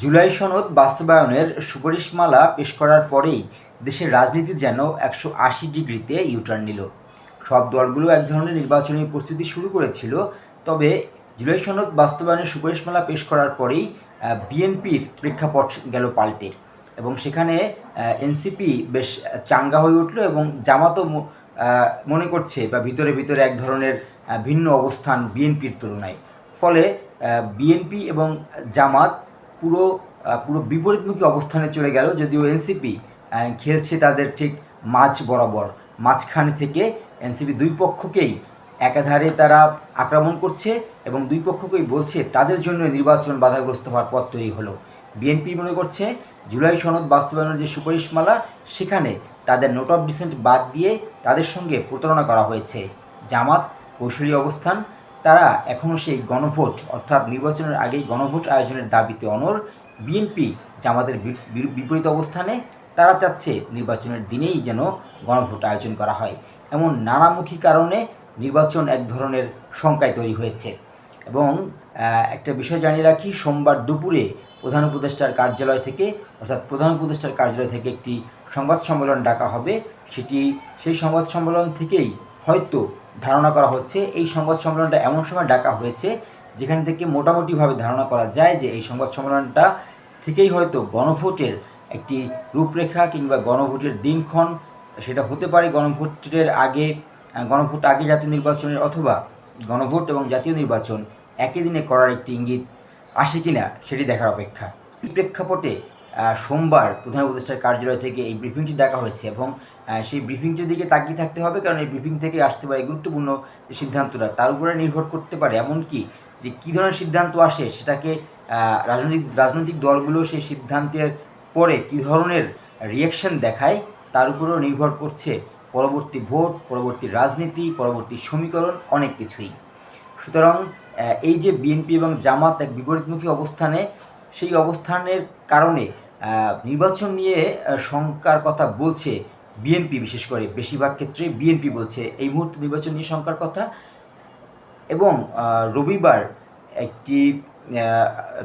জুলাই সনদ বাস্তবায়নের সুপারিশমালা পেশ করার পরেই দেশের রাজনীতি যেন একশো আশি ডিগ্রিতে ইউটার্ন নিল। সব দলগুলো এক ধরনের নির্বাচনী প্রস্তুতি শুরু করেছিল, তবে জুলাই সনদ বাস্তবায়নের সুপারিশমালা পেশ করার পরেই বিএনপির প্রেক্ষাপট গেল পাল্টে এবং সেখানে এনসিপি বেশ চাঙ্গা হয়ে উঠল এবং জামাতও মনে করছে বা ভিতরে ভিতরে এক ধরনের ভিন্ন অবস্থান বিএনপির তুলনায়। ফলে বিএনপি এবং জামাত পুরো পুরো বিপরীতমুখী অবস্থানে চলে গেল যদিও এনসিপি খেলছে তাদের ঠিক মাঝ বরাবর। মাঝখানে থেকে এনসিপি দুই পক্ষকেই একাধারে তারা আক্রমণ করছে এবং দুই পক্ষকেই বলছে তাদের জন্য নির্বাচন বাধাগ্রস্ত হওয়ার পথ তৈরি হলো। বিএনপি মনে করছে জুলাই সনদ বাস্তবায়নের যে সুপারিশমালা, সেখানে তাদের নোট অফ ডিসেন্ট বাদ দিয়ে তাদের সঙ্গে প্রতারণা করা হয়েছে। জামাত, কৌশলী অবস্থান তারা এখনও সেই গণভোট, অর্থাৎ নির্বাচনের আগেই গণভোট আয়োজনের দাবিতে অনর বিএনপি জামাতের বিপরীত অবস্থানে, তারা চাচ্ছে নির্বাচনের দিনেই যেন গণভোট আয়োজন করা হয়। এমন নানামুখী কারণে নির্বাচন এক ধরনের শঙ্কায় তৈরি হয়েছে। এবং একটা বিষয় জানিয়ে রাখি, সোমবার দুপুরে প্রধান উপদেষ্টার কার্যালয় থেকে, অর্থাৎ প্রধান উপদেষ্টার কার্যালয় থেকে একটি সংবাদ সম্মেলন ডাকা হবে। সেটি, সেই সংবাদ সম্মেলন থেকেই হয়তো ধারণা করা হচ্ছে এই সংবাদ সম্মেলনটা এমন সময় ডাকা হয়েছে যেখান থেকে মোটামুটিভাবে ধারণা করা যায় যে এই সংবাদ সম্মেলনটা থেকেই হয়তো গণভোটের একটি রূপরেখা কিংবা গণভোটের দিনক্ষণ, সেটা হতে পারে গণভোটের আগে গণভোট আগে জাতীয় নির্বাচনের অথবা গণভোট এবং জাতীয় নির্বাচন একই দিনে করার একটি ইঙ্গিত আসে কিনা সেটি দেখার অপেক্ষা। এই প্রেক্ষাপটে সোমবার প্রধান উপদেষ্টার কার্যালয় থেকে এই ব্রিফিংটি ডাকা হয়েছে এবং সেই ব্রিফিংটির দিকে তাকিয়ে থাকতে হবে, কারণ এই ব্রিফিং থেকে আসতে পারে গুরুত্বপূর্ণ সিদ্ধান্তটা। তার উপরে নির্ভর করতে পারে এমনকি যে কী ধরনের সিদ্ধান্ত আসে, সেটাকে রাজনৈতিক রাজনৈতিক দলগুলো সেই সিদ্ধান্তের পরে কী ধরনের রিয়াকশন দেখায়, তার উপরেও নির্ভর করছে পরবর্তী ভোট, পরবর্তী রাজনীতি, পরবর্তী সমীকরণ, অনেক কিছুই। সুতরাং এই যে বিএনপি এবং জামাত এক বিপরীতমুখী অবস্থানে, সেই অবস্থানের কারণে নির্বাচন নিয়ে শঙ্কার কথা বলছে বিএনপি, বিশেষ করে বেশিরভাগ ক্ষেত্রে বিএনপি বলছে এই মুহূর্তে নির্বাচন নিয়ে শঙ্কার কথা। এবং রবিবার একটি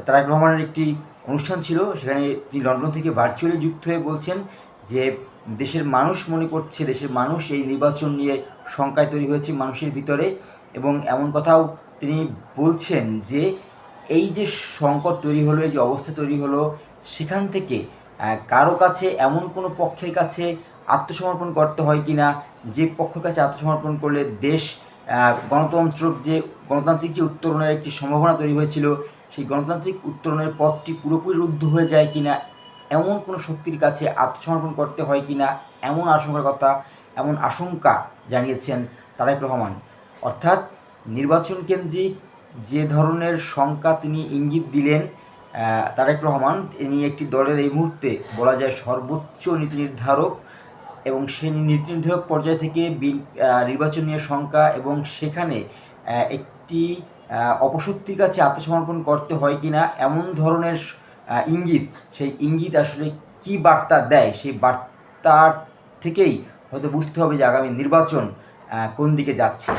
তারেক রহমানের একটি অনুষ্ঠান ছিল, সেখানে তিনি লন্ডন থেকে ভার্চুয়ালি যুক্ত হয়ে বলছেন যে দেশের মানুষ মনে করছে, দেশের মানুষ এই নির্বাচন নিয়ে শঙ্কায় তৈরি হয়েছে মানুষের ভিতরে। এবং এমন কথাও তিনি বলছেন যে এই যে সংকট তৈরি হলো, এই যে অবস্থা তৈরি হলো, সেখান থেকে কারও কাছে, এমন কোনো পক্ষের কাছে আত্মসমর্পণ করতে হয় কি না যে পক্ষের কাছে আত্মসমর্পণ করলে দেশ গণতন্ত্র যে, গণতান্ত্রিক যে উত্তরণের একটি সম্ভাবনা তৈরি হয়েছিল, সেই গণতান্ত্রিক উত্তরণের পথটি পুরোপুরি রুদ্ধ হয়ে যায় কি না এমন কোনো শক্তির কাছে আত্মসমর্পণ করতে হয় কি না এমন আশঙ্কার কথা, এমন আশঙ্কা জানিয়েছেন তারেক রহমান। অর্থাৎ নির্বাচন কেন্দ্রিক যে ধরনের শঙ্কা তিনি ইঙ্গিত দিলেন তারেক রহমান, তিনি একটি দলের এই মুহূর্তে বলা যায় সর্বোচ্চ নীতি নির্ধারক এবং সে নীতি নির্ধারক পর্যায় থেকে নির্বাচন নিয়ে শঙ্কা এবং সেখানে একটি অপশক্তির কাছে আত্মসমর্পণ করতে হয় কি না এমন ধরনের ইঙ্গিত, সেই ইঙ্গিত আসলে কি বার্তা দেয়, সেই বার্তার থেকেই হয়তো বুঝতে হবে যে আগামী নির্বাচন কোন দিকে যাচ্ছে।